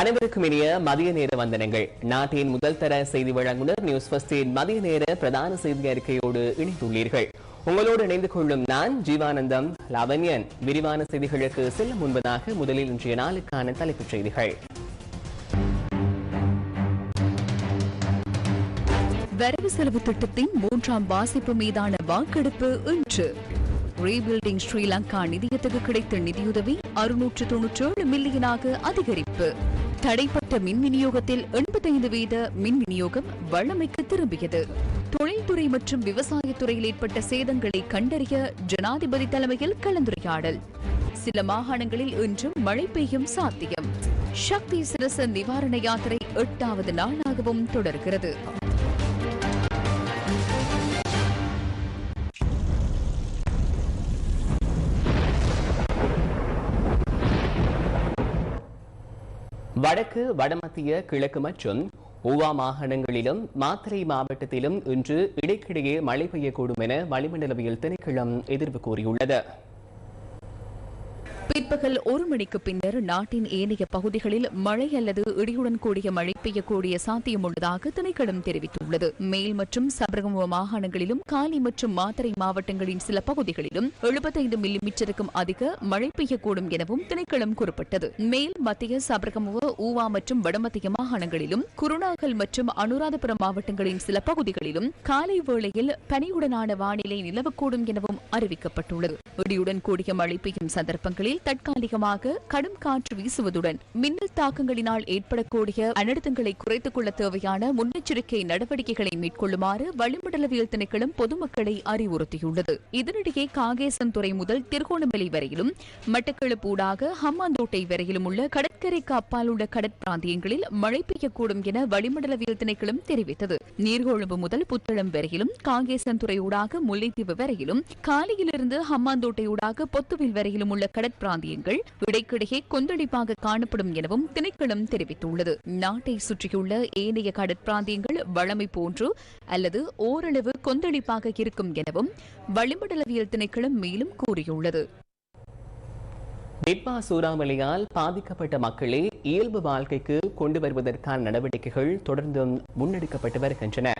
அனைவருக்கும் இனிய மதிய நேர வந்தனங்கள். நாட்டின் முதல் தர செய்தி வழங்குனர் நியூஸ் பஸ்டின் மதிய நேர பிரதான செய்தி அறிக்கையோடு இணைந்துள்ளீர்கள். உங்களோடு இணைந்து கொள்ளும் நான் ஜீவானந்தம் லாவண்யன். விரிவான செய்திகளுக்கு செல்ல முன்பதாக முதலில் இன்றைய நாளுக்கான தலைப்புச் செய்திகள். வரவு செலவு திட்டத்தின் மூன்றாம் வாசிப்பு மீதான வாக்கெடுப்பு இன்று. ரீபில்டிங் ஸ்ரீலங்கா நிதியத்துக்கு கிடைத்த நிதியுதவி அறுநூற்று தொன்னூற்றி ஏழு மில்லியனாக அதிகரிப்பு. தடைப்பட்ட மின் விநியோகத்தில் எண்பத்தைந்து வீத மின் விநியோகம் வழமைக்கு திரும்பியது. தொழில்துறை மற்றும் விவசாயத்துறையில் ஏற்பட்ட சேதங்களை கண்டறிய ஜனாதிபதி தலைமையில் கலந்துரையாடல். சில மாகாணங்களில் இன்றும் மழை பெய்யும் சாத்தியம். சக்தி சிரச நிவாரண யாத்திரை எட்டாவது நாளாகவும் தொடர்கிறது. வடக்கு வடமத்திய கிழக்கு மற்றும் ஊவா மாகாணங்களிலும் மாத்தறை மாவட்டத்திலும் இன்று இடைக்கிடையே மழை பெய்யக்கூடும் என வளிமண்டலவியல் திணைக்களம் எதிர்ப்பு கூறியுள்ளது. பிற்பகல் ஒரு மணிக்கு பின்னர் நாட்டின் ஏனைய பகுதிகளில் மழை அல்லது இடியுடன் கூடிய மழை பெய்யக்கூடிய சாத்தியம் உள்ளதாக திணைக்களம் தெரிவித்துள்ளது. மேல் மற்றும் சபரகமுவ மாகாணங்களிலும் காலி மற்றும் மாத்தறை மாவட்டங்களின் சில பகுதிகளிலும் எழுபத்தைந்து மில்லிமீட்டருக்கும் அதிக மழை பெய்யக்கூடும் எனவும் திணைக்களம் குறிப்பிட்டது. மேல் மத்திய சபரகமுவ ஊவா மற்றும் வடமத்திய மாகாணங்களிலும் குருணாகல் மற்றும் அனுராதபுரம் மாவட்டங்களின் சில பகுதிகளிலும் காலை வேளையில் பனியுடனான வானிலை நிலவக்கூடும் எனவும் அறிவிக்கப்பட்டுள்ளது. இடியுடன் கூடிய மழை பெய்யும் சந்தர்ப்பங்களில் பகுதிகளில் தற்காலிகமாக கடும் காற்று வீசுவதுடன் மின்னல் தாக்கங்களினால் ஏற்படக்கூடிய அனர்த்தங்களை குறைத்துக் கொள்ள தேவையான முன்னெச்சரிக்கை நடவடிக்கைகளை மேற்கொள்ளுமாறு வளிமண்டலவியல் திணைக்களம் பொதுமக்களை அறிவுறுத்தியுள்ளது. இதனிடையே காகேசன்துறை முதல் திருகோணமலை வரையிலும் மட்டக்களப்பு ஊடாக ஹம்மாந்தோட்டை வரையிலும் உள்ள கடற்கரைக்கு அப்பால் உள்ள கடற்பிராந்தியங்களில் மழை பெய்யக்கூடும் என வளிமண்டலவியல் திணைக்களம் தெரிவித்தது. நீர்கொழும்பு முதல் புத்தளம் வரையிலும் காங்கேசன் துறை ஊடாக முல்லைத்தீவு வரையிலும் காலியிலிருந்து ஹம்மாந்தோட்டை ஊடாக பொத்துவில் வரையிலும் உள்ள கடற் பிராந்தியங்கள் இடைக்கிடையே கொந்தளிப்பாக காணப்படும் எனவும் திணைக்களம் தெரிவித்துள்ளது. நாட்டை சுற்றியுள்ள ஏனைய கடற்பிராந்தியங்கள் வளமை போன்று அல்லது ஓரளவு கொந்தளிப்பாக இருக்கும் எனவும் வளிமண்டலவியல் திணைக்களம் மேலும் கூறியுள்ளது. நிட்பா சூறாவளியால் பாதிக்கப்பட்ட மக்களை இயல்பு வாழ்க்கைக்கு கொண்டு வருவதற்கான நடவடிக்கைகள் தொடர்ந்தும் முன்னெடுக்கப்பட்டு வருகின்றன.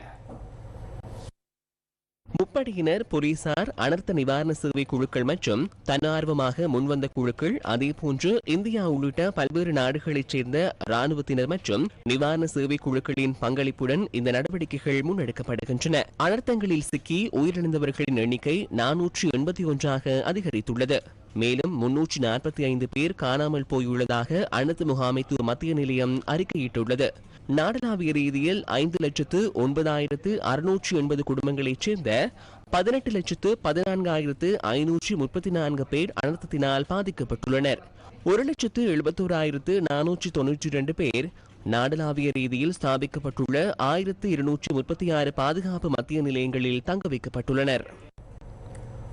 முப்படையினர் போலீசார் அனர்த்த நிவாரண சேவை குழுக்கள் மற்றும் தன்னார்வமாக முன்வந்த குழுக்கள் அதேபோன்று இந்தியா உள்ளிட்ட பல்வேறு நாடுகளைச் சேர்ந்த ராணுவத்தினர் மற்றும் நிவாரண சேவை குழுக்களின் பங்களிப்புடன் இந்த நடவடிக்கைகள் முன்னெடுக்கப்படுகின்றன. அனர்த்தங்களில் சிக்கி உயிரிழந்தவர்களின் எண்ணிக்கை நானூற்றி எண்பத்தி ஒன்றாக அதிகரித்துள்ளது. மேலும் முன்னூற்று நாற்பத்தி ஐந்து பேர் காணாமல் போயுள்ளதாக அனைத்து முகாமைத்துவ மத்திய நிலையம் அறிக்கையிட்டுள்ளது. நாடளாவிய ரீதியில் ஐந்து லட்சத்து ஒன்பதாயிரத்து அறுநூற்று எண்பது குடும்பங்களைச் சேர்ந்த பதினெட்டு லட்சத்து பதினான்காயிரத்து ஐநூற்று முப்பத்தி நான்கு பேர் அனர்த்தத்தினால் பாதிக்கப்பட்டுள்ளனர். ஒரு லட்சத்து எழுபத்தோராயிரத்து நானூற்றி தொன்னூற்றி இரண்டு பேர் நாடளாவிய ரீதியில் ஸ்தாபிக்கப்பட்டுள்ள ஆயிரத்து இருநூற்றி முப்பத்தி ஆறு பாதுகாப்பு மத்திய நிலையங்களில் தங்க வைக்கப்பட்டுள்ளனர்.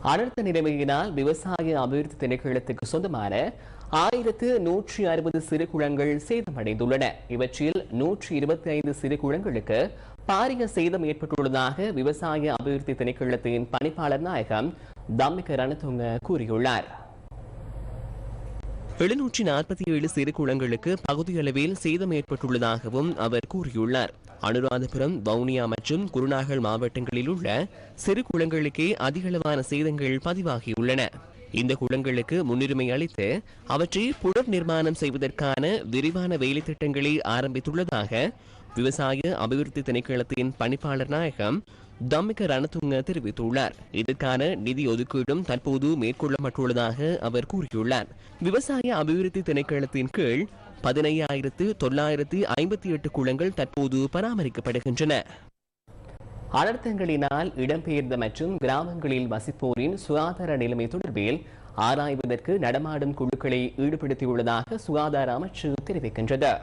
அனர்த்த நிலைமையினால் விவசாய அபிவிருத்தி திணைக்களத்துக்கு சொந்தமான ஆயிரத்து நூற்றி அறுபது சிறு குளங்கள் சேதமடைந்துள்ளன. இவற்றில் நூற்றி இருபத்தி ஐந்து சிறு குளங்களுக்கு பாரிய சேதம் ஏற்பட்டுள்ளதாக விவசாய அபிவிருத்தி திணைக்களத்தின் பணிப்பாளர் நாயகம் தம்மிக ரணதுங்க கூறியுள்ளார். எழுநூற்றி நாற்பத்தி ஏழு சிறு குளங்களுக்கு பகுதியளவில் சேதம் ஏற்பட்டுள்ளதாகவும் அவர் கூறியுள்ளார். அனுராதபுரம் வவுனியா மற்றும் குருநாகல் மாவட்டங்களில் உள்ள சிறு குளங்களுக்கே அதிகளவான சேதங்கள் பதிவாகியுள்ளன. இந்த குளங்களுக்கு முன்னுரிமை அளித்து அவற்றை புனர் நிர்மாணம் செய்வதற்கான விரிவான வேலை திட்டங்களை ஆரம்பித்துள்ளதாக விவசாய அபிவிருத்தி திணைக்களத்தின் பணிப்பாளர் நாயகம் தம்மிக ரணதுங்க தெரிவித்துள்ளார். இதற்கான நிதி ஒதுக்கீடும் தற்போது மேற்கொள்ளப்பட்டுள்ளதாக அவர் கூறியுள்ளார். விவசாய அபிவிருத்தி திணைக்களத்தின் கீழ் பதினையாயிரத்து தொள்ளாயிரத்து ஐம்பத்தி எட்டு குளங்கள் தற்போது பராமரிக்கப்படுகின்றன. அனர்த்தங்களினால் இடம்பெயர்ந்த மற்றும் கிராமங்களில் வசிப்போரின் சுகாதார நிலைமை தொடர்பில் ஆராய்வதற்கு நடமாடும் குழுக்களை ஈடுபடுத்தியுள்ளதாக சுகாதார அமைச்சு தெரிவிக்கின்றது.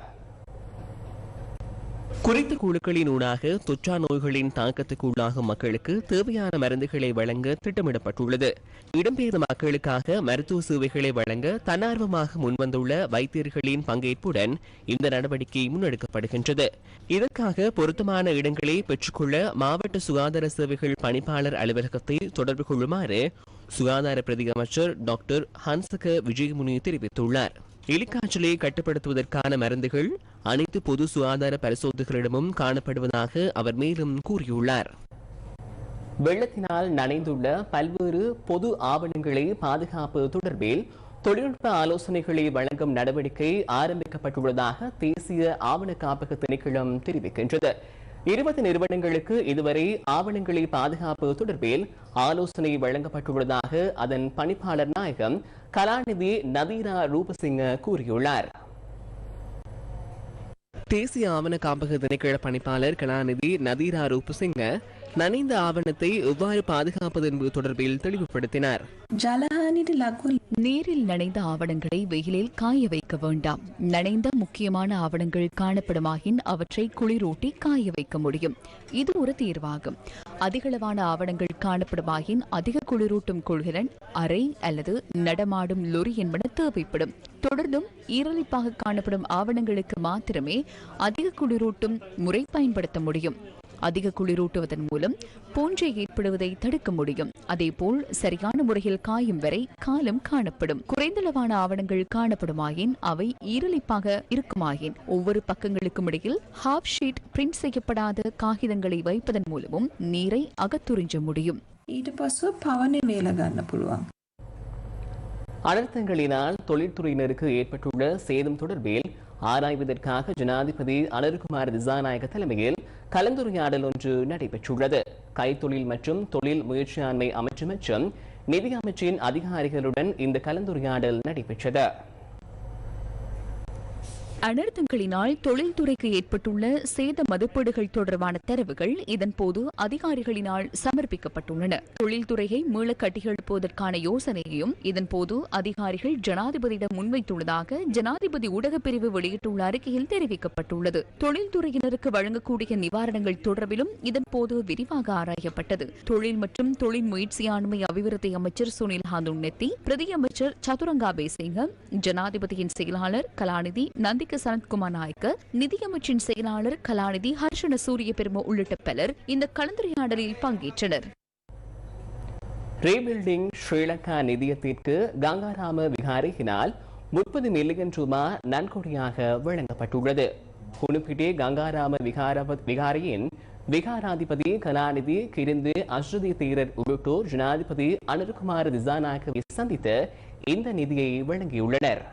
குறித்த குழுக்களின் ஊடாக தொற்றா நோய்களின் தாக்கத்துக்கு உள்ளாகும் மக்களுக்கு தேவையான மருந்துகளை வழங்க திட்டமிடப்பட்டுள்ளது. இடம்பெயர்ந்த மக்களுக்காக மருத்துவ சேவைகளை வழங்க தன்னார்வமாக முன்வந்துள்ள வைத்தியர்களின் பங்கேற்புடன் இந்த நடவடிக்கை முன்னெடுக்கப்படுகின்றது. இதற்காக பொருத்தமான இடங்களை பெற்றுக்கொள்ள மாவட்ட சுகாதார சேவைகள் பணிப்பாளர் அலுவலகத்தை தொடர்பு கொள்ளுமாறு சுகாதார பிரதி அமைச்சர் டாக்டர் ஹன்சக விஜயமுனி தெரிவித்துள்ளார். எலிக்காய்ச்சலை கட்டுப்படுத்துவதற்கான மருந்துகள் அனைத்து பொது சுகாதார பரிசோதகர்களிடமும் காணப்படுவதாக அவர் மேலும் கூறியுள்ளார். வெள்ளத்தினால் நனைந்துள்ள பல்வேறு பொது ஆவணங்களை பாதுகாப்பு தொடர்பில் தொழில்நுட்ப ஆலோசனைகளை வழங்கும் நடவடிக்கை ஆரம்பிக்கப்பட்டுள்ளதாக தேசிய ஆவண காப்பக திணைக்களம் தெரிவிக்கின்றது. இருபது நிறுவனங்களுக்கு இதுவரை ஆவணங்களை பாதுகாப்பு தொடர்பில் ஆலோசனை வழங்கப்பட்டுள்ளதாக அதன் பணிப்பாளர் நாயகம் கலாநிதி நதீரா ரூபசிங்க கூறியுள்ளார். தேசிய ஆவண காப்பக திணைக்கள பணிப்பாளர் கலாநிதி நதீரா ரூபசிங்க. நனைந்த ஆவணத்தை எவ்வாறு பாதுகாப்பது என்பது தொடர்பில் தெளிவுபடுத்தினார். நீரில் நனைந்த ஆவணங்களை வெயிலில் காய வைக்க வேண்டாம். நனைந்த முக்கியமான ஆவணங்கள் காணப்படுமாயின் அவற்றை குளிரூட்டி காய வைக்க முடியும். இது ஒரு தீர்வாகும். அதிகளவான ஆவணங்கள் காணப்படுமாயின் அதிக குளிரூட்டும் கொள்கிறன் அறை அல்லது நடமாடும் லொரி என்பன தேவைப்படும். தொடர்ந்தும் ஈரலிப்பாக காணப்படும் ஆவணங்களுக்கு மாத்திரமே அதிக குளிரூட்டும் முறை பயன்படுத்த முடியும். அதிக குளிரூட்டுவதன் மூலம் பூஞ்சை ஏற்படுவதை தடுக்க முடியும் அதேபோல் சரியான முறையில் காயும் வரை காலம் காணப்படும் குறைந்தளவான ஆவணங்கள் காணப்படுமாயின் அவை ஈரலிப்பாக இருக்குமாயின் ஒவ்வொரு பக்கங்களுக்கும் இடையில் ஹாஃப் ஷீட் பிரிண்ட் செய்யப்படாத காகிதங்களை வைப்பதன் மூலமும் நீரை அகத்துறிஞ்ச முடியும் ඊට පස්සුව පවනේ වේල ගන්න පුළුවන්. அனர்த்தங்களினால் தொழில்துறையினருக்கு ஏற்பட்டுள்ள சேதம் தொடர்பில் ஆராய்வதற்காக ஜனாதிபதி அனர்குமார் திசாநாயக தலைமையில் கலந்துரையாடல் ஒன்று நடைபெற்றுள்ளது. கைத்தொழில் மற்றும் தொழில் முயற்சியாண்மை அமைச்சு மற்றும் நிதி அமைச்சின் அதிகாரிகளுடன் இந்த கலந்துரையாடல் நடைபெற்றது. அனர்த்தங்களினால் தொழில்துறைக்கு ஏற்பட்டுள்ள சேத மதிப்பீடுகள் தொடர்பான தரவுகள் இதன்போது அதிகாரிகளினால் சமர்ப்பிக்கப்பட்டுள்ளன. தொழில்துறையை மீள கட்டியெழுப்புவதற்கான யோசனையையும் இதன்போது அதிகாரிகள் ஜனாதிபதியிடம் முன்வைத்துள்ளதாக ஜனாதிபதி ஊடகப் பிரிவு வெளியிட்டுள்ள அறிக்கையில் தெரிவிக்கப்பட்டுள்ளது. தொழில்துறையினருக்கு வழங்கக்கூடிய நிவாரணங்கள் தொடர்பிலும் இதன்போது விரிவாக ஆராயப்பட்டது. தொழில் மற்றும் தொழில் முயற்சியாண்மை அபிவிருத்தி அமைச்சர் சுனில் ஹாந்துன்னெத்தி பிரதி அமைச்சர் சதுரங்கா பேசிங்க ஜனாதிபதியின் செயலாளர் கலாநிதி நந்தி நந்திக சனத்குமார் நாயக்க நிதியமைச்சின் செயலாளர் கலாநிதி ஹர்ஷன சூரிய பெரும உள்ளிட்ட பலர் இந்த கலந்துரையாடலில் பங்கேற்றனர். ரீபில்டிங் ஸ்ரீலங்கா நிதியத்திற்கு கங்காராம விகாரியினால் முப்பது மில்லியன் ரூபாய் நன்கொடையாக வழங்கப்பட்டுள்ளது. குணுப்பிட்டே கங்காராம விகாரவ விகாரையின் விகாராதிபதி கலாநிதி கிரிந்து அஸ்ருதி தீரர் உள்ளிட்டோர் ஜனாதிபதி அனுர்குமார் திசானாகவை சந்தித்து இந்த நிதியை வழங்கியுள்ளனர்.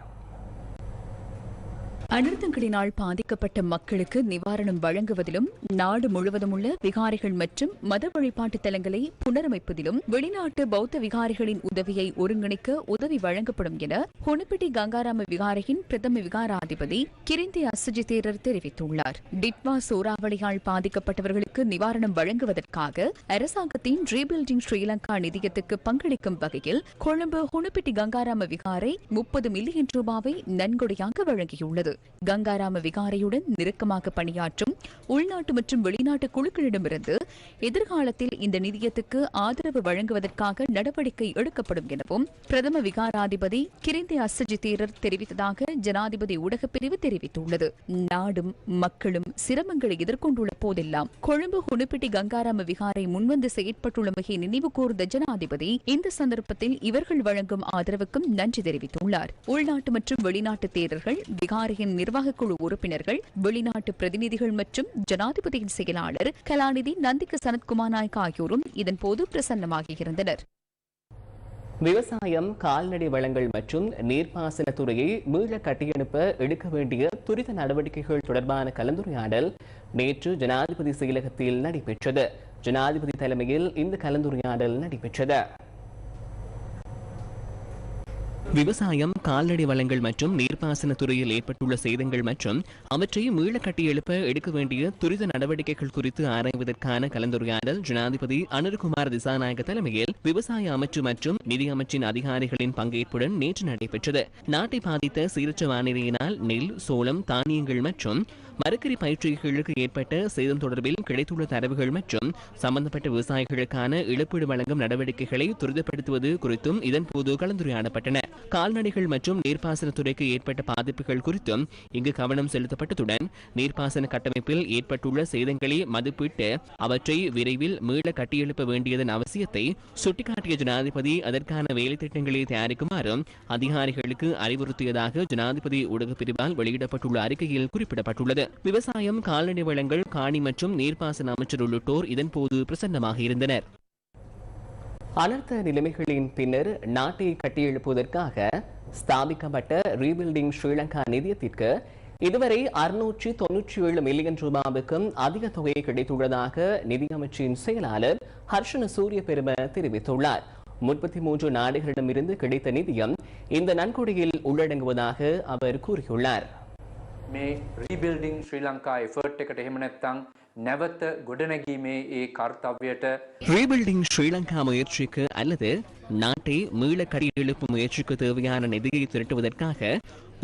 அனர்த்தங்களினால் பாதிக்கப்பட்ட மக்களுக்கு நிவாரணம் வழங்குவதிலும் நாடு முழுவதும் உள்ள விகாரிகள் மற்றும் மத வழிபாட்டு தலங்களை புனரமைப்பதிலும் வெளிநாட்டு பௌத்த விகாரிகளின் உதவியை ஒருங்கிணைக்க உதவி வழங்கப்படும் என ஹொனப்பிட்டி கங்காராம விகாரையின் பிரதம விகாராதிபதி கிரிந்தி அசுஜி தேரர் தெரிவித்துள்ளார். டிட்வா சூறாவளியால் பாதிக்கப்பட்டவர்களுக்கு நிவாரணம் வழங்குவதற்காக அரசாங்கத்தின் ரீபில்டிங் ஸ்ரீலங்கா நிதியத்துக்கு பங்களிக்கும் வகையில் கொழும்பு ஹொனப்பிட்டி கங்காராம விகாரை முப்பது மில்லியன் ரூபாவை நன்கொடையாக வழங்கியுள்ளது. கங்காராம விகாரையுடன் நெருக்கமாக பணியாற்றும் உள்நாட்டு மற்றும் வெளிநாட்டு குழுக்களிடமிருந்து எதிர்காலத்தில் இந்த நிதியத்துக்கு ஆதரவு வழங்குவதற்காக நடவடிக்கை எடுக்கப்படும் எனவும் பிரதம விகாராதிபதி கிரிந்தி அசஜி தேரர் தெரிவித்ததாக ஜனாதிபதி ஊடகப்பிரிவு தெரிவித்துள்ளது. நாடும் மக்களும் சிரமங்களை எதிர்கொண்டுள்ள போதெல்லாம் கொழும்பு ஹுனுப்பிட்டி கங்காராம விகாரை முன்வந்து செயற்பட்டுள்ளமையை நினைவு கூர்ந்த ஜனாதிபதி இந்த சந்தர்ப்பத்தில் இவர்கள் வழங்கும் ஆதரவுக்கும் நன்றி தெரிவித்துள்ளார். உள்நாட்டு மற்றும் வெளிநாட்டு தேரர்கள் விகாரையின் நிர்வாகக் குழு உறுப்பினர்கள் வெளிநாட்டு பிரதிநிதிகள் மற்றும் மற்றும் ஜனாதிபதியின் செயலாளர் கலாநிதி நந்திக சனத்குமார் நாயக் ஆகியோரும் இதன்போது பிரசன்னமாகியிருந்தனர். விவசாயம் கால்நடை வளங்கள் மற்றும் நீர்ப்பாசன துறையை மீள கட்டியெழுப்ப எடுக்க வேண்டிய துரித நடவடிக்கைகள் தொடர்பான கலந்துரையாடல் நேற்று ஜனாதிபதி செயலகத்தில் நடைபெற்றது. ஜனாதிபதி தலைமையில் இந்த கலந்துரையாடல் நடைபெற்றது. விவசாயம் கால்நடை வளங்கள் மற்றும் நீர்ப்பாசன துறையில் ஏற்பட்டுள்ள சேதங்கள் மற்றும் அவற்றை மீள கட்டியெழுப்ப எடுக்க வேண்டிய துரித நடவடிக்கைகள் குறித்து ஆராய்வதற்கான கலந்துரையாடல் ஜனாதிபதி அனுர்குமார் திசாநாயக தலைமையில் விவசாய அமைச்சு மற்றும் நிதி அமைச்சின் அதிகாரிகளின் பங்கேற்புடன் நேற்று நடைபெற்றது. நாட்டை பாதித்த சீரற்ற வானிலையினால் நெல் சோளம் தானியங்கள் மற்றும் மரக்கறி பயிற்சிகளுக்கு ஏற்பட்ட சேதம் தொடர்பில் கிடைத்துள்ள தரவுகள் மற்றும் சம்பந்தப்பட்ட விவசாயிகளுக்கான இழப்பீடு வழங்கும் நடவடிக்கைகளை துரிதப்படுத்துவது குறித்தும் இதன்போது கலந்துரையாடப்பட்டன. கால்நடைகள் மற்றும் நீர்ப்பாசனத்துறைக்கு ஏற்பட்ட பாதிப்புகள் குறித்தும் இங்கு கவனம் செலுத்தப்பட்டதுடன் நீர்ப்பாசன கட்டமைப்பில் ஏற்பட்டுள்ள சேதங்களை மதிப்பிட்டு அவற்றை விரைவில் மீள கட்டியெழுப்ப வேண்டியதன் அவசியத்தை சுட்டிக்காட்டிய ஜனாதிபதி அதற்கான வேலை திட்டங்களை தயாரிக்குமாறும் அதிகாரிகளுக்கு அறிவுறுத்தியதாக ஜனாதிபதி ஊடகப் பிரிவால் வெளியிடப்பட்டுள்ள அறிக்கையில் குறிப்பிடப்பட்டுள்ளது. விவசாயம் கால்நடை வளங்கள் காணி மற்றும் நீர்ப்பாசன அமைச்சர் உள்ளிட்டோர் இதன்போது பிரசன்னமாக இருந்தனர். அனர்த்த நிலைமைகளின் பின்னர் நாட்டை கட்டியெழுப்புவதற்காக ஸ்தாபிக்கப்பட்ட ரீபில்டிங் ஸ்ரீலங்கா நிதியத்திற்கு இதுவரை அறுநூற்றி தொன்னூற்றி ஏழு மில்லியன் ரூபாவுக்கும் அதிக தொகை கிடைத்துள்ளதாக நிதியமைச்சின் செயலாளர் ஹர்ஷன சூரிய பெரும தெரிவித்துள்ளார். முப்பத்தி மூன்று நாடுகளிடமிருந்து கிடைத்த நிதியம் இந்த நன்கொடையில் உள்ளடங்குவதாக அவர் கூறியுள்ளார். මේ රීබිල්ඩිං ශ්‍රී ලංකා එෆර්ට් එකට එහෙම නැත්තං නැවත ගොඩනැගීමේ ඒ කර්තව්‍යයට ரீபில்டிங் ஸ்ரீலங்கா முயற்சிக்கு அல்லது நாட்டை மீள கட்டியெழுப்பும் முயற்சிக்கு தேவையான நிதியை திரட்டுவதற்காக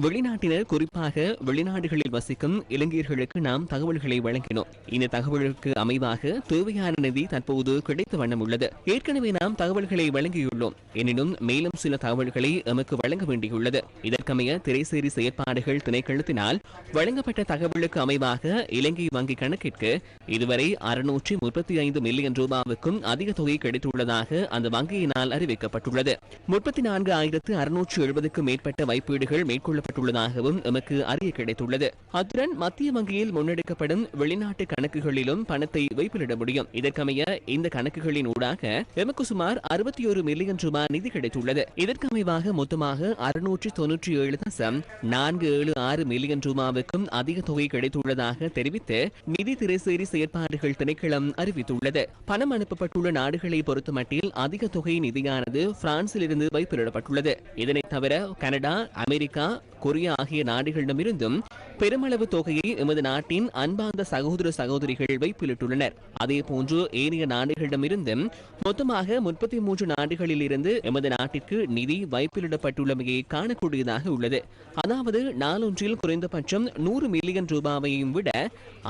வெளிநாட்டினர் குறிப்பாக வெளிநாடுகளில் வசிக்கும் இளைஞர்களுக்கு நாம் தகவல்களை வழங்கினோம். இந்த தகவலுக்கு அமைவாக தேவையான நிதி தற்போது கிடைத்த வண்ணம் உள்ளது. ஏற்கனவே நாம் தகவல்களை வழங்கியுள்ளோம். எனினும் மேலும் சில தகவல்களை எமக்கு வழங்க வேண்டியுள்ளது. இதற்கமைய திரைசேரி செயற்பாடுகள் திணைக்களத்தினால் வழங்கப்பட்ட தகவலுக்கு அமைவாக இலங்கை வங்கி கணக்கிற்கு இதுவரை அறுநூற்றி முப்பத்தி ஐந்து மில்லியன் ரூபாவுக்கும் அதிக தொகை கிடைத்துள்ளதாக அந்த வங்கியினால் அறிவிக்கப்பட்டுள்ளது. முப்பத்தி நான்கு ஆயிரத்து அறுநூற்று எழுபதுக்கும் மேற்பட்ட வைப்பீடுகள் மேற்கொள்ளப்பட்டுள்ளதாகவும் எமக்கு அறிய கிடைத்துள்ளது. அத்துடன் மத்திய வங்கியில் முன்னெடுக்கப்படும் வெளிநாட்டு கணக்குகளிலும் பணத்தை வைப்பிலிட முடியும். இதற்கமைய இந்த கணக்குகளின் ஊடாக எமக்கு சுமார் அறுபத்தி ஒரு மில்லியன் ரூபாய் நிதி கிடைத்துள்ளது. இதற்கமைவாக மொத்தமாக அறுநூற்றி தொன்னூற்றி ஏழு தசம் நான்கு ஏழு ஆறு மில்லியன் ரூபாவுக்கும் அதிக தொகை கிடைத்துள்ளதாக தெரிவித்து நிதி திரைசேரி செயற்பாடுகள் திணைக்களம் அறிவித்துள்ளது. பணம் அனுப்பப்பட்டுள்ள நாடுகளை பொறுத்தமட்டில் அதிக தொகை நிதியானது பிரான்சில் இருந்து வைப்பிலிடப்பட்டுள்ளது. இதனைத் தவிர கனடா அமெரிக்கா கொரியா ஆகிய நாடுகளிடமிருந்தும் பெருமளவு தொகையை எமது நாட்டின் அன்பார்ந்த சகோதர சகோதரிகள் வைப்பிலிட்டுள்ளனர். அதே போன்று ஏனைய நாடுகளிடமிருந்தும் மொத்தமாக முப்பத்தி மூன்று நாடுகளில் இருந்து எமது நாட்டிற்கு நிதி வைப்பிலிடப்பட்டுள்ளமையை காணக்கூடியதாக உள்ளது. அதாவது நாளொன்றில் குறைந்தபட்சம் நூறு மில்லியன் ரூபாவையும் விட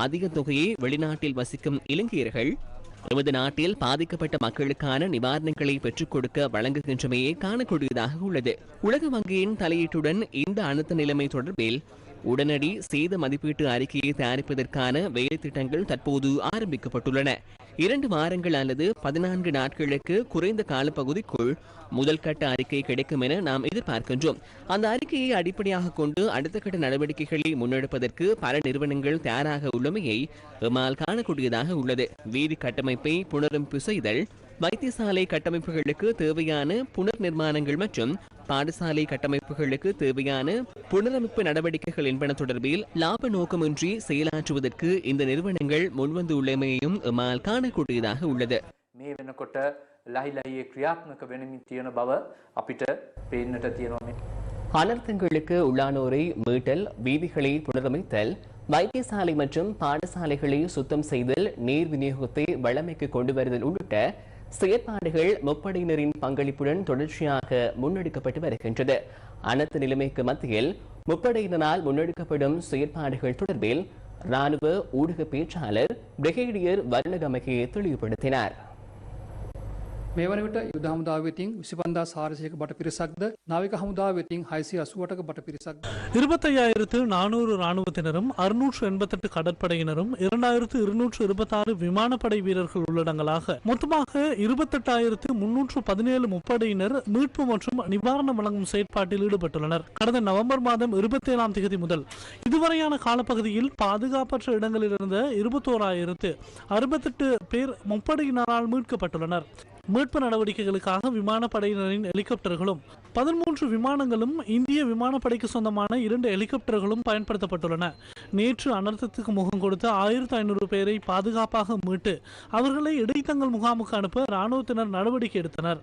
அதிக தொகையை வெளிநாட்டில் வசிக்கும் இலங்கையர்கள் எமது நாட்டில் பாதிக்கப்பட்ட மக்களுக்கான நிவாரணங்களை பெற்றுக் கொடுக்க வழங்குகின்றமையே காணக்கூடியதாக உள்ளது. உலக வங்கியின் தலையீட்டுடன் இந்த அழுத்த நிலைமை தொடர்பில் உடனடி சேத மதிப்பீட்டு அறிக்கையை தயாரிப்பதற்கான வேலை திட்டங்கள் தற்போது ஆரம்பிக்கப்பட்டுள்ளன. இரண்டு வாரங்கள் அல்லது பதினான்கு நாட்களுக்கு குறைந்த காலப்பகுதிக்குள் முதல் கட்ட அறிக்கை கிடைக்கும் என நாம் எதிர்பார்க்கின்றோம். அந்த அறிக்கையை அடிப்படையாக கொண்டு அடுத்த கட்ட நடவடிக்கைகளை முன்னெடுப்பதற்கு பல நிறுவனங்கள் தயாராக உள்ளமையை எம்மால் காணக்கூடியதாக உள்ளது. வீதி கட்டமைப்பை புனரமைப்பு செய்தல் வைத்தியசாலை கட்டமைப்புகளுக்கு தேவையான புனர் நிர்மாணங்கள் மற்றும் பாடசாலை கட்டமைப்புகளுக்கு தேவையான புனரமைப்பு நடவடிக்கைகள் என்பன தொடர்பில் லாப நோக்கமின்றி செயலாற்றுவதற்கு இந்த நிறுவனங்கள் முன்வந்து உள்ளமையையும் எம்மால் காணக்கூடியதாக உள்ளது මේ වෙනකොට ලහි ලහියේ ක්‍රියාත්මක වෙනමින් තියෙන බව අපිට පේන්නට තියෙනවා මේ. அனர்த்தங்களுக்கு உள்ளானோரை மீட்டல் வீதிகளை புனரமைத்தல் வைத்தியசாலை மற்றும் பாடசாலைகளை சுத்தம் செய்தல் நீர் விநியோகத்தை வளமைக்கு கொண்டு வருதல் உள்ளிட்ட செயற்பாடுகள் முப்படையினரின் பங்களிப்புடன் தொடர்ச்சியாக முன்னெடுக்கப்பட்டு வருகின்றது. அனைத்து நிலைமைக்கு மத்தியில் முப்படையினரால் முன்னெடுக்கப்படும் செயற்பாடுகள் தொடர்பில் ராணுவ ஊடக பேச்சாளர் பிரிகேடியர் வருணகமகே தெளிவுபடுத்தினார். මේ වන විට යුද හමුදාව වෙතින් විසිපන්දා සාරසයක බට පිරිසක්ද නාවික හමුදාව වෙතින් හයිසි අසුවටක බට පිරිසක් இருபத்தையாயிரத்து நானூறு ராணுவத்தினரும் அறுநூற்று எண்பத்தெட்டு கடற்படையினரும் இரண்டாயிரத்து இருநூற்று இருபத்தாறு விமானப்படை வீரர்கள் உள்ளடங்கலாக மொத்தமாக இருபத்தெட்டாயிரத்து முன்னூற்று பதினேழு முப்படையினர் மீட்பு மற்றும் நிவாரணம் வழங்கும் செயற்பாட்டில் ஈடுபட்டுள்ளனர் கடந்த நவம்பர் மாதம் இருபத்தி ஏழாம் தேதி முதல் இதுவரையான காலப்பகுதியில் பாதுகாப்பற்ற இடங்களில் இருந்த இருபத்தோராயிரத்து அறுபத்தெட்டு பேர் முப்படையினரால் மீட்கப்பட்டுள்ளனர் மீட்பு நடவடிக்கைகளுக்காக விமானப்படையினரின் ஹெலிகாப்டர்களும் பதிமூன்று விமானங்களும் இந்திய விமானப்படைக்கு சொந்தமான இரண்டு ஹெலிகாப்டர்களும் பயன்படுத்தப்பட்டுள்ளன. நேற்று அனர்த்தத்துக்கு முகம் கொடுத்த ஆயிரத்து ஐநூறு பேரை பாதுகாப்பாக மீட்டு அவர்களை இடைத்தங்கள் முகாமுக்கு அனுப்ப இராணுவத்தினர் நடவடிக்கை எடுத்தனர்.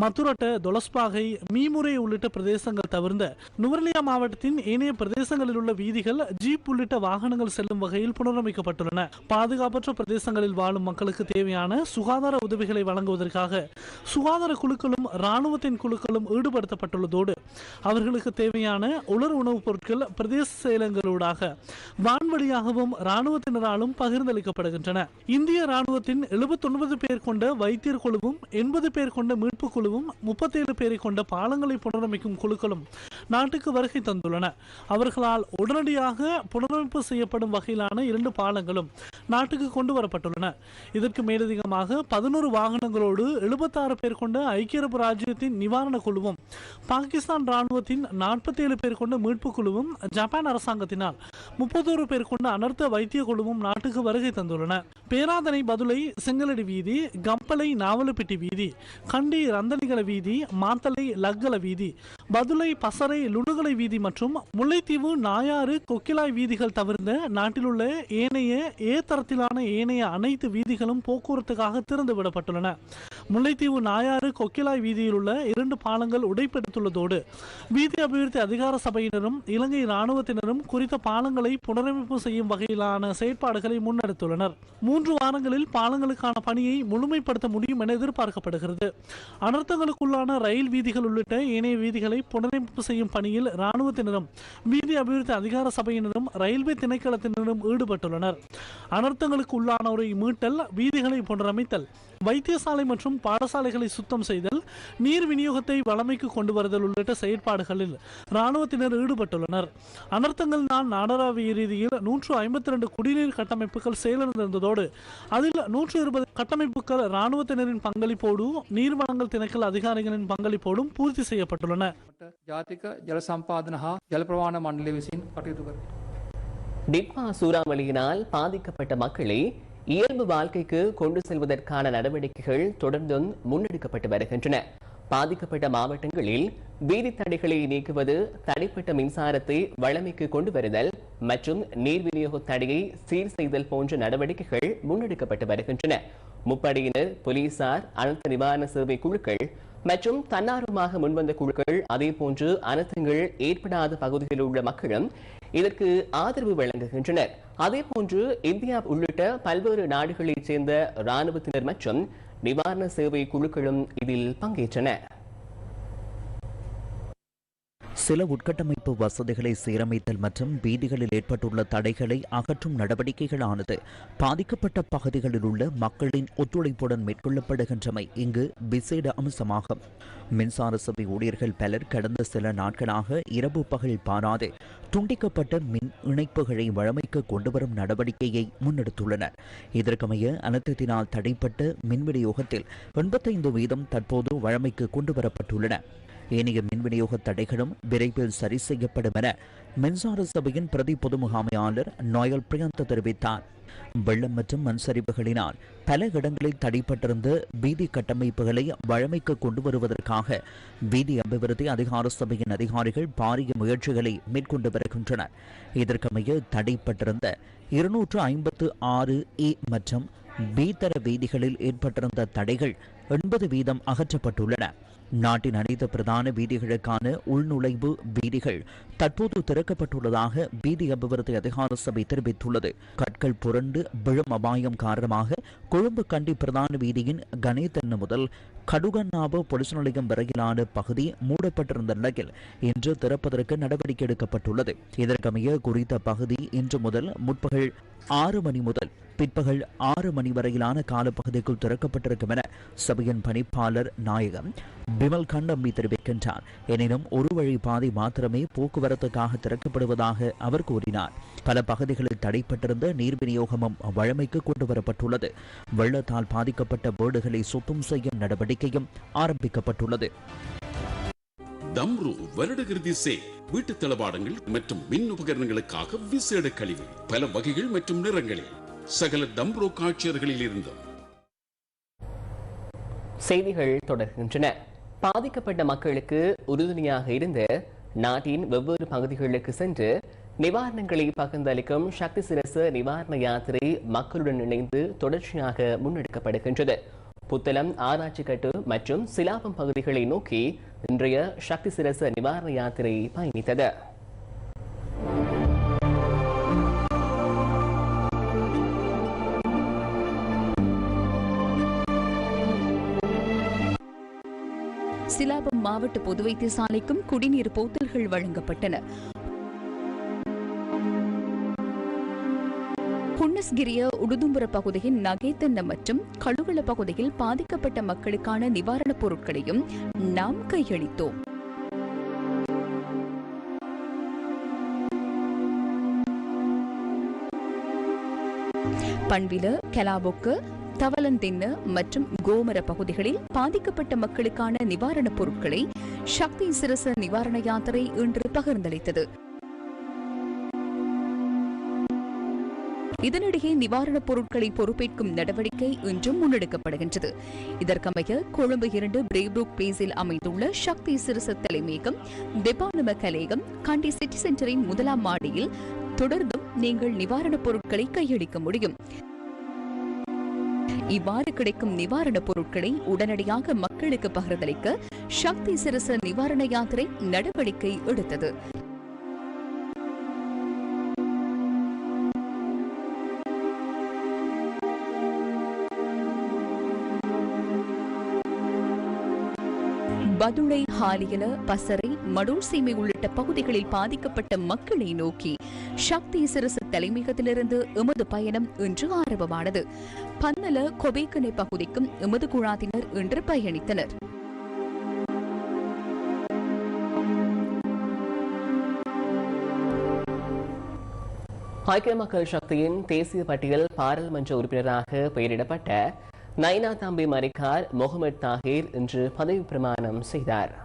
மத்துரட்ட தொலஸ்பாகை மீமுறை உள்ளிட்ட பிரதேசங்கள் தவிர்ந்த நுவரலியா மாவட்டத்தின் ஏனைய பிரதேசங்களில் உள்ள வீதிகள் ஜீப் உள்ளிட்ட வாகனங்கள் செல்லும் வகையில் புனரமைக்கப்பட்டுள்ளன. பாதுகாப்பற்ற பிரதேசங்களில் வாழும் மக்களுக்கு தேவையான சுகாதார உதவிகளை வழங்குவதற்காக சுகாதார குழுக்களும் இராணுவத்தின் குழுக்களும் ஈடுபடுத்த விரிவுபடுத்தப்பட்டுள்ளதோடு அவர்களுக்கு தேவையான உலர் உணவுப் பொருட்கள் பிரதேச செயலங்களூடாக வான்வழியாகவும் இராணுவத்தினராலும் பகிர்ந்தளிக்கப்படுகின்றன. இந்திய இராணுவத்தின் எழுபத்தொன்பது பேர் கொண்ட வைத்தியர் குழுவும் எண்பது பேர் கொண்ட மீட்பு குழுவும் முப்பத்தேழு பேரை கொண்ட பாலங்களை புனரமைக்கும் குழுக்களும் நாட்டுக்கு வருகை தந்துள்ளன. அவர்களால் உடனடியாக புனரமைப்பு செய்யப்படும் வகையிலான இரண்டு பாலங்களும் நாட்டுக்கு கொண்டு வரப்பட்டுள்ளன. இதற்கு மேலதிகமாக பதினோரு வாகனங்களோடு எழுபத்தாறு பேர் கொண்ட ஐக்கிய அரபு ராஜ்யத்தின் நிவாரண குழுவும் பாகிஸ்தான் ராணுவத்தின் நாற்பத்தி ஏழு பேர் கொண்ட மீட்பு குழுவும் ஜப்பான் அரசாங்கத்தினால் முப்பத்தோரு பேர் கொண்ட அனர்த்த வைத்திய குழுவும் நாட்டுக்கு வருகை தந்துள்ளன. பேராதனை பதுளை செங்கலடி வீதி கம்பளை நாவலப்பிட்டி வீதி கண்டி ரந்தனிகள வீதி மாத்தலை லக்கல வீதி பதுளை பசறை லுணுகலை வீதி மற்றும் முல்லைத்தீவு நாயாறு கொக்கிலாய் வீதிகள் தவிர்ந்த நாட்டிலுள்ள ஏனைய ஏ தரத்திலான ஏனைய அனைத்து வீதிகளும் போக்குவரத்துக்காக திறந்து விடப்பட்டுள்ளன முல்லைத்தீவு நாயாறு கொக்கிலாய் வீதியில் உள்ள இரண்டு பாலங்கள் உடைப்பெடுத்துள்ளதோடு வீதி அபிவிருத்தி அதிகார சபையினரும் இலங்கை இராணுவத்தினரும் குறித்த பாலங்களை புனரமைப்பு செய்யும் வகையிலான செயற்பாடுகளை முன்னெடுத்துள்ளனர். மூன்று வாரங்களில் பாலங்களுக்கான பணியை முழுமைப்படுத்த முடியும் என எதிர்பார்க்கப்படுகிறது. அனர்த்தங்களுக்குள்ளான ரயில் வீதிகள் உள்ளிட்ட ஏனைய வீதிகளை புனரமைப்பு செய்யும் பணியில் இராணுவத்தினரும் வீதி அபிவிருத்தி அதிகார சபையினரும் ரயில்வே திணைக்களத்தினரும் ஈடுபட்டுள்ளனர். அனர்த்தங்களுக்கு உள்ளானோரை மீட்டல் வீதிகளை புனரமைத்தல் வைத்தியசாலை மற்றும் பாடசாலைகளை சுத்தம் செய்தல் நீர் விநியோகத்தை வளமைக்கு கொண்டு வருதல் உள்ளிட்ட செயற்பாடுகளில் இராணுவத்தினர் ஈடுபட்டுள்ளனர். அனர்த்தங்கள் நான் நாடராவிய ரீதியில் நூற்று ஐம்பத்தி ரெண்டு குடிநீர் கட்டமைப்புகள் செயலிழந்திருந்ததோடு அதில் நூற்று இருபது கட்டமைப்புகள் ராணுவத்தினரின் பங்களிப்போடும் நீர்வளங்கள் திணைக்கள் அதிகாரிகளின் பங்களிப்போடும் பூர்த்தி செய்யப்பட்டுள்ளன. ஜாதிக ஜலசம்பாதன ஜலபிரவான மண்டலி விசின் சூறாவளியினால் பாதிக்கப்பட்ட மக்களை இயல்பு வாழ்க்கைக்கு கொண்டு செல்வதற்கான நடவடிக்கைகள் தொடர்ந்தும் முன்னெடுக்கப்பட்டு வருகின்றன. பாதிக்கப்பட்ட மாவட்டங்களில் வீதி தடைகளை நீக்குவது தடைப்பட்ட மின்சாரத்தை வழமைக்கு கொண்டு வருதல் மற்றும் நீர் விநியோக தடையை சீர் செய்தல் போன்ற நடவடிக்கைகள் முன்னெடுக்கப்பட்டு வருகின்றன. முப்படையினர் போலீசார் அனர்த்த நிவாரண சேவை குழுக்கள் மற்றும் தன்னார்வமாக முன்வந்த குழுக்கள் அதேபோன்று அனர்த்தங்கள் ஏற்படாத பகுதிகளில் உள்ள மக்களும் இதற்கு ஆதரவு வழங்குகின்றனர். அதேபோன்று இந்தியா உள்ளிட்ட பல்வேறு நாடுகளைச் சேர்ந்த இராணுவத்தினர் மற்றும் நிவாரண சேவை குழுக்களும் இதில் பங்கேற்றன. சில உட்கட்டமைப்பு வசதிகளை சீரமைத்தல் மற்றும் வீதிகளில் ஏற்பட்டுள்ள தடைகளை அகற்றும் நடவடிக்கைகளானது. பாதிக்கப்பட்ட பகுதிகளில் உள்ள மக்களின் ஒத்துழைப்புடன் மேற்கொள்ளப்படுகின்றமை இங்கு விசேட அம்சமாகும். மின்சார சபை ஊழியர்கள் பலர் கடந்த சில நாட்களாக இரவு பகல் பாராது துண்டிக்கப்பட்ட மின் இணைப்புகளை வழமைக்கு கொண்டுவரும் நடவடிக்கையை முன்னெடுத்துள்ளனர். இதற்கமைய அனர்த்தத்தினால் தடைப்பட்ட மின் விநியோகத்தில் எண்பத்தைந்து வீதம் தற்போது வழமைக்கு கொண்டுவரப்பட்டுள்ளன. ஏனைய மின் விநியோக தடைகளும் விரைவில் சரி செய்யப்படும் என மின்சார சபையின் பிரதி பொது முகாமையாளர் நோயல் பிரியந்த தெரிவித்தார். வெள்ளம் மற்றும் மண் சரிவுகளினால் பல இடங்களில் தடைப்பட்டிருந்த வீதி கட்டமைப்புகளை வழமைக்கு கொண்டு வருவதற்காக வீதி அபிவிருத்தி அதிகார சபையின் அதிகாரிகள் பாரிய முயற்சிகளை மேற்கொண்டு வருகின்றனர். இதற்கமைய தடைப்பட்டிருந்த இருநூற்று ஐம்பத்து ஆறு ஏ மற்றும் பி தர வீதிகளில் ஏற்பட்டிருந்த தடைகள் எண்பது வீதம் அகற்றப்பட்டுள்ளன. நாட்டின் அனைத்து பிரதான வீதிகளுக்கான உள்நுழைவு வீதிகள் தற்போது திறக்கப்பட்டுள்ளதாக வீதி அபிவிருத்தி அதிகார சபை தெரிவித்துள்ளது. கற்கள் புரண்டு விழும் அபாயம் காரணமாக கொழும்பு கண்டி பிரதான வீதியின் கணேதன்னு முதல் கடுகண்ணாபு பொலிஸ் நிலையம் வரையிலான பகுதி மூடப்பட்டிருந்த நிலையில் இன்று திறப்பதற்கு நடவடிக்கை எடுக்கப்பட்டுள்ளது. இதற்கமைய குறித்த பகுதி இன்று முதல் முற்பகல் ஆறு மணி முதல் பிற்பகல் ஆறு மணி வரையிலான காலப்பகுதிக்குள் திறக்கப்பட்டிருக்கும் என சபையின் பணிப்பாளர் நாயகம் பிமல் கண்டம்பி தெரிவிக்கின்றார். எனினும் ஒரு வழி பாதை மாத்திரமே போக்குவரத்துக்காக திறக்கப்படுவதாக அவர் கூறினார். பல பகுதிகளில் தடைப்பட்டிருந்த நீர் விநியோகமும் வழமைக்கு கொண்டு வரப்பட்டுள்ளது வெள்ளத்தால் பாதிக்கப்பட்ட வீடுகளை சுத்தம் செய்யும் நடவடிக்கையும் ஆரம்பிக்கப்பட்டுள்ளது. தம்ரு வருடகிருதி சே வீட்டு தளபாடங்கள் மற்றும் மின் உபகரணங்களுக்காக விசேட கழிவு பல வகைகள் மற்றும் நிறங்களில் சகல தம்ரு காட்சியர்களில் இருந்தும் செய்திகள் தொடர்கின்றன. பாதிக்கப்பட்ட மக்களுக்கு உறுதுணையாக இருந்து நாட்டின் வெவ்வேறு பகுதிகளுக்கு சென்று நிவாரணங்களை பகிர்ந்தளிக்கும் சக்தி சிரச நிவாரண யாத்திரை மக்களுடன் இணைந்து தொடர்ச்சியாக முன்னெடுக்கப்படுகின்றது. புத்தளம் ஆராய்ச்சிக்கட்டு மற்றும் சிலாபம் பகுதிகளை நோக்கி இன்றைய சக்தி சிரச நிவாரண யாத்திரை பயணித்தது. சிலாபம் மாவட்ட பொது வைத்தியசாலைக்கும் குடிநீர் போத்தல்கள் வழங்கப்பட்டன. புன்னஸ்கிரிய உடுதும்புர பகுதியின் நகைத்தன்ன மற்றும் கழுகுள பகுதியில் பாதிக்கப்பட்ட மக்களுக்கான நிவாரணப் பொருட்களையும் நாம் கையளித்தோம். பண்பில கெலாபொக்கு தவலந்திண்ண மற்றும் கோமர பகுதிகளில் பாதிக்கப்பட்ட மக்களுக்கான நிவாரணப் பொருட்களை சக்தி சிரச நிவாரண யாத்திரை இன்று பகிர்ந்தளித்தது. இதனிடையே நிவாரணப் பொருட்களை பொறுப்பேற்கும் நடவடிக்கை இன்றும் முன்னெடுக்கப்படுகின்றது. இதற்கமைய கொழும்பு இரண்டு பிரேப்ரூக் பேஸில் அமைந்துள்ள சக்தி சிறுச தலைமையகம் தெபானம கலேகம் கண்டி சிட்டி சென்டரின் முதலாம் மாடியில் தொடர்ந்தும் நீங்கள் நிவாரணப் பொருட்களை கையளிக்க முடியும். இவ்வாறு கிடைக்கும் நிவாரணப் பொருட்களை உடனடியாக மக்களுக்கு பகிர்ந்தளிக்க சக்தி சிறுச நிவாரண யாத்திரை நடவடிக்கை எடுத்தது. பதுளை ஹாலியல பசறை மடூர் சீமை உள்ளிட்ட பகுதிகளில் பாதிக்கப்பட்ட மக்களை நோக்கி சக்தி சிறசு தலைமையகத்திலிருந்து எமது பயணம் இன்று ஆரம்பமானது. பன்னல கொபேக்கனை பகுதிக்கும் எமது குழாத்தினர் இன்று பயணித்தனர். ஐக்கிய மக்கள் சக்தியின் தேசிய பட்டியல் பாராளுமன்ற உறுப்பினராக பெயரிடப்பட்ட நைனா தாம்பி மரிக்கார் முகமது தாகீர் இன்று பதவி பிரமாணம் செய்தார்.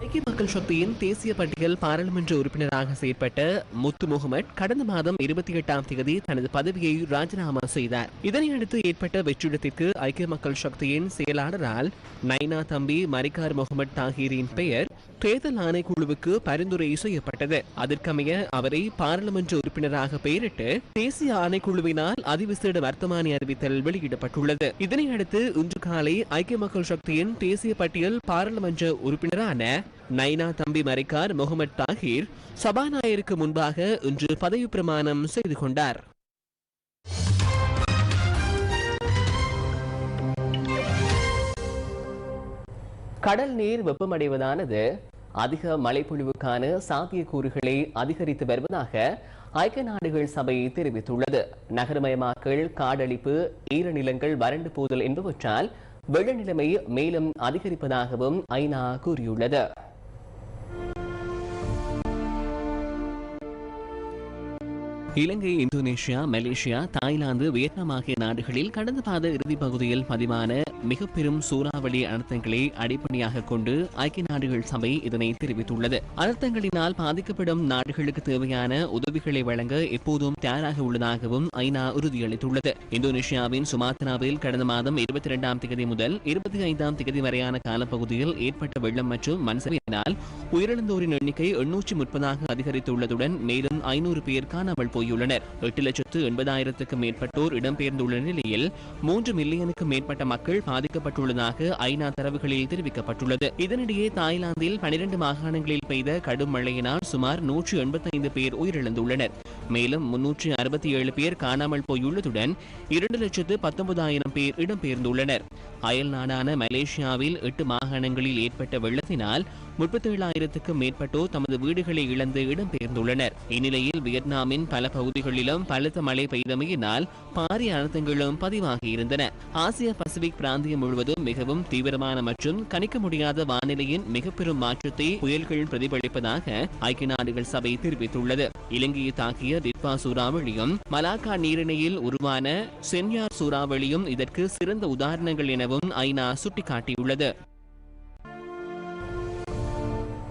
ஐக்கிய மக்கள் சக்தியின் தேசிய பட்டியல் பாராளுமன்ற உறுப்பினராக செயற்பட்ட முத்து முகமட் கடந்த மாதம் இருபத்தி எட்டாம் தேதி தனது பதவியை ராஜினாமா செய்தார். இதனையடுத்து ஏற்பட்ட வெற்றிடத்திற்கு ஐக்கிய மக்கள் சக்தியின் செயலாளரால் நைனா தம்பி மரிக்கார் முகமது தாஹீரின் பெயர் தேர்தல் ஆணைக்குழுவுக்கு பரிந்துரை செய்யப்பட்டது. அதற்கமைய அவரை பாராளுமன்ற உறுப்பினராக பெயரிட்டு தேசிய ஆணைக்குழுவினால் அதிவிசேட வர்த்தமானி அறிவித்தல் வெளியிடப்பட்டுள்ளது. இதனையடுத்து இன்று காலை ஐக்கிய மக்கள் சக்தியின் தேசிய பட்டியல் பாராளுமன்ற உறுப்பினரான நைனா தம்பி மரிக்கார் முகமது தாகிர் சபாநாயகருக்கு முன்பாக இன்று பதவி பிரமாணம் செய்து கொண்டார். கடல் நீர் வெப்பமடைவதானது அதிக மழைப்பொழிவுக்கான சாத்தியக்கூறுகளை அதிகரித்து வருவதாக ஐக்கிய நாடுகள் சபை தெரிவித்துள்ளது. நகரமயமாக்கல் காடழிப்பு ஈரநிலங்கள் வறண்டு போதல் என்பவற்றால் வெள்ள நிலைமை மேலும் அதிகரிப்பதாகவும் ஐநா கூறியுள்ளது. Ilangai Indonesia Malaysia Thailand Vietnam ஆகிய நாடுகளில் கடந்த மாத இறுதி பகுதியில் பதிவான மிக பெரும் சூறாவளி அனர்த்தங்களை அடிப்படையாக கொண்டு ஐக்கிய நாடுகள் சபை இதனை தெரிவித்துள்ளது. அனர்த்தங்களினால் பாதிக்கப்படும் நாடுகளுக்கு தேவையான உதவிகளை வழங்க எப்போதும் தயாராக உள்ளதாகவும் ஐநா உறுதியளித்துள்ளது. இந்தோனேஷியாவின் சுமாத்ராவில் கடந்த மாதம் இருபத்தி இரண்டாம் தேதி முதல் இருபத்தி ஐந்தாம் தேதி வரையான காலப்பகுதியில் ஏற்பட்ட வெள்ளம் மற்றும் மண்சரி சரிவினால் உயிரிழந்தோரின் எண்ணிக்கை எண்ணூற்றி முப்பதாக அதிகரித்துள்ளதுடன் மேலும் ஐநூறு பேர் காணாமல் போயுள்ளனர். எட்டு லட்சத்து எண்பதாயிரத்துக்கும் மேற்பட்டோர் இடம்பெயர்ந்துள்ள நிலையில் மூன்று மில்லியனுக்கும் மேற்பட்ட மக்கள் பாதிக்கப்பட்டுள்ளதாக ஐநா தரவுகளில் தெரிவிக்கப்பட்டுள்ளது. இதனிடையே தாய்லாந்தில் பனிரெண்டு மாகாணங்களில் பெய்த கடும் மழையினால் சுமார் நூற்று எண்பத்தைந்து பேர் உயிரிழந்துள்ளனர். மேலும் முன்னூற்றி அறுபத்தி ஏழு பேர் காணாமல் போயுள்ளதுடன் இரண்டு லட்சத்து பத்தொன்பதாயிரம் பேர் இடம்பெயர்ந்துள்ளனர். அயல் நாடான மலேசியாவில் எட்டு மாகாணங்களில் ஏற்பட்ட வெள்ளத்தினால் முப்பத்தேழாயிரத்துக்கும் மேற்பட்டோர் தமது வீடுகளை இழந்து இடம்பெயர்ந்துள்ளனர். இந்நிலையில் வியட்நாமின் பல பகுதிகளிலும் பலத்த மழை பெய்தமையினால் பாரிய அழுத்தங்களும் பதிவாகியிருந்தன. ஆசிய பசிபிக் பிராந்தியம் முழுவதும் மிகவும் தீவிரமான மற்றும் கணிக்க முடியாத வானிலையின் மிக பெரும் மாற்றத்தை புயல்கள் பிரதிபலிப்பதாக ஐக்கிய நாடுகள் சபை தெரிவித்துள்ளது. இலங்கையை தாக்கிய டிட்பா சூறாவளியும் மலாக்கா நீரிணையில் உருவான சென்யார் சூறாவளியும் இதற்கு சிறந்த உதாரணங்கள் எனவும் ஐநா சுட்டிக்காட்டியுள்ளது.